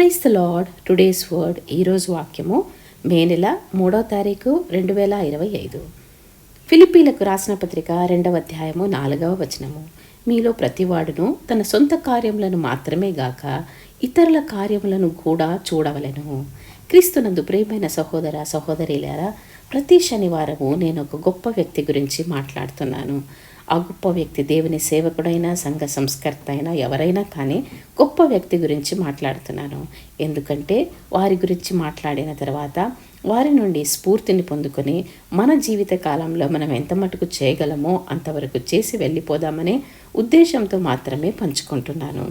Praise the lord today's word ఈరోజు వాక్యము మే నెల మూడో తారీఖు రెండు వేల ఇరవై ఐదు. ఫిలిపీలకు రాసిన పత్రిక రెండవ అధ్యాయము నాలుగవ వచనము. మీలో ప్రతివాడును తన సొంత కార్యములను మాత్రమే గాక ఇతరుల కార్యములను కూడా చూడవలెను. క్రీస్తునందు ప్రియమైన సహోదర సహోదరిలారా ప్రతి శనివారము నేను ఒక గొప్ప వ్యక్తి గురించి మాట్లాడుతున్నాను. ఆ గొప్ప వ్యక్తి దేవుని సేవకుడైనా సంఘ సంస్కర్త అయినా ఎవరైనా కానీ గొప్ప వ్యక్తి గురించి మాట్లాడుతున్నాను ఎందుకంటే వారి గురించి మాట్లాడిన తర్వాత వారి నుండి స్ఫూర్తిని పొందుకొని మన జీవిత కాలంలో మనం ఎంత మటుకు చేయగలమో అంతవరకు చేసి వెళ్ళిపోదామనే ఉద్దేశంతో మాత్రమే పంచుకుంటున్నాను.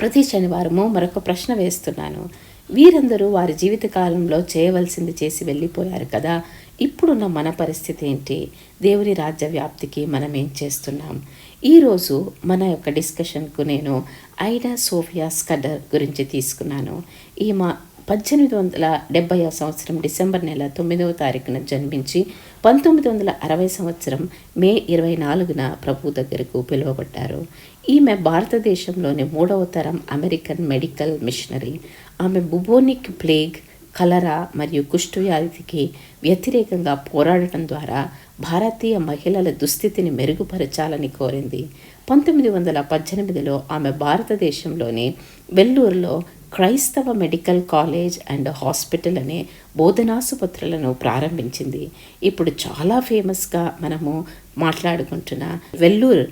ప్రతి శనివారము మరొక ప్రశ్న వేస్తున్నాను. వీరందరూ వారి జీవితకాలంలో చేయవలసింది చేసి వెళ్ళిపోయారు కదా. ఇప్పుడున్న మన పరిస్థితి ఏంటి? దేవుని రాజ్య వ్యాప్తికి మనం ఏం చేస్తున్నాం? ఈరోజు మన యొక్క డిస్కషన్కు నేను ఐడా సోఫియా స్కడర్ గురించి తీసుకున్నాను. ఈ మా పద్దెనిమిది వందల డెబ్బై సంవత్సరం డిసెంబర్ నెల తొమ్మిదవ తారీఖున జన్మించి పంతొమ్మిది వందల అరవై సంవత్సరం మే ఇరవై నాలుగున ప్రభు దగ్గరకు పిలువబడ్డారు. ఈమె భారతదేశంలోని మూడవ తరం అమెరికన్ మెడికల్ మిషనరీ. ఆమె బుబోనిక్ ప్లేగ్ కలరా మరియు కుష్ఠవ్యాధికి వ్యతిరేకంగా పోరాడటం ద్వారా భారతీయ మహిళల దుస్థితిని మెరుగుపరచాలని కోరింది. పంతొమ్మిది వందల పద్దెనిమిదిలో ఆమె భారతదేశంలోని వెల్లూరులో క్రైస్తవ మెడికల్ కాలేజ్ అండ్ హాస్పిటల్ అనే బోధనాసుపత్రులను ప్రారంభించింది. ఇప్పుడు చాలా ఫేమస్గా మనము మాట్లాడుకుంటున్న వెల్లూరు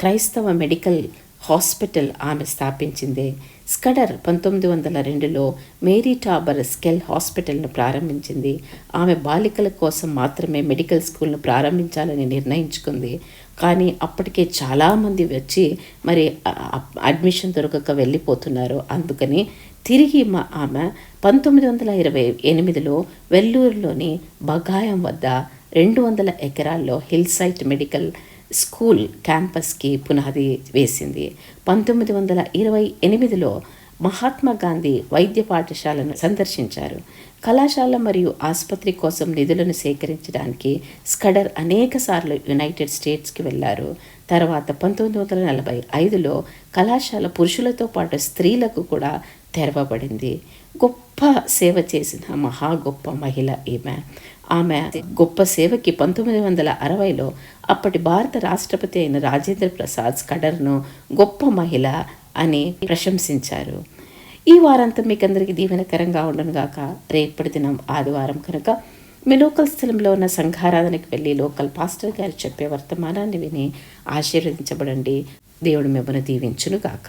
క్రైస్తవ మెడికల్ హాస్పిటల్ ఆమె స్థాపించింది. స్కడర్ పంతొమ్మిది వందల రెండులో మేరీ టాబర్ స్కెల్ హాస్పిటల్ను ప్రారంభించింది. ఆమె బాలికల కోసం మాత్రమే మెడికల్ స్కూల్ను ప్రారంభించాలని నిర్ణయించుకుంది. కానీ అప్పటికే చాలామంది వచ్చి మరి అడ్మిషన్ దొరకక వెళ్ళిపోతున్నారు. అందుకని తిరిగి మా ఆమె పంతొమ్మిది వందల ఇరవై ఎనిమిదిలో వెల్లూరులోని బగాయం వద్ద రెండు వందల ఎకరాల్లో హిల్ సైట్ మెడికల్ స్కూల్ క్యాంపస్కి పునాది వేసింది. పంతొమ్మిది వందల ఇరవై ఎనిమిదిలో మహాత్మా గాంధీ వైద్య పాఠశాలను సందర్శించారు. కళాశాల మరియు ఆసుపత్రి కోసం నిధులను సేకరించడానికి స్కడర్ అనేకసార్లు యునైటెడ్ స్టేట్స్కి వెళ్ళారు తర్వాత పంతొమ్మిది వందల నలభై ఐదులో కళాశాల పురుషులతో పాటు స్త్రీలకు కూడా తెరవబడింది. గొప్ప సేవ చేసిన మహా గొప్ప మహిళ ఈమె. ఆమె గొప్ప సేవకి పంతొమ్మిది వందల అరవైలో అప్పటి భారత రాష్ట్రపతి అయిన రాజేంద్ర ప్రసాద్ స్కడర్ను గొప్ప మహిళ అని ప్రశంసించారు. ఈ వారంతా మీకు అందరికీ దీవెనకరంగా ఉండను గాక. రేపటి దినం ఆదివారం కనుక మీ స్థలంలో ఉన్న సంఘారాధనకి వెళ్ళి లోకల్ పాస్టర్ గారు చెప్పే వర్తమానాన్ని విని ఆశీర్వదించబడండి. దేవుడు మిమ్మల్ని దీవించును గాక